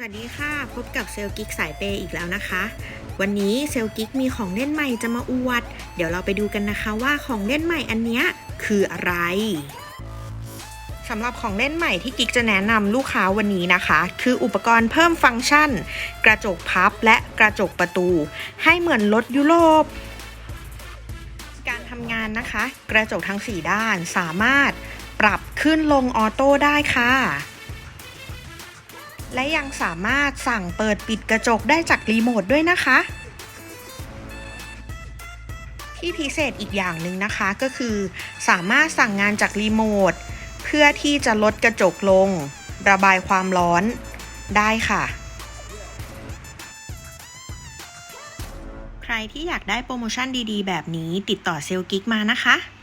สวัสดีค่ะ พบกับเซลกิกสายเปย์อีกแล้วนะคะ วันนี้เซลลกิกมีของเล่นใหม่จะมาอวด เดี๋ยวเราไปดูกันนะคะว่าของเล่นใหม่อันเนี้ยคืออะไรสำหรับของเล่นใหม่ที่กิกจะแนะนำลูกค้าวันนี้นะคะ คืออุปกรณ์เพิ่มฟังก์ชัน กระจกพับและกระจกประตู ให้เหมือนรถยุโรปการทำงานนะคะ กระจกทั้ง 4 ด้านสามารถปรับขึ้นลงออโต้ได้ค่ะ และยังสามารถสั่งเปิดปิดกระจกได้จากรีโมทด้วยนะคะ ที่พิเศษอีกอย่างหนึ่งนะคะก็คือ สามารถสั่งงานจากรีโมทเพื่อที่จะลดกระจกลง ระบายความร้อนได้ค่ะ ใครที่อยากได้โปรโมชั่นดีๆ แบบนี้ติดต่อเซลกิ๊กมานะคะ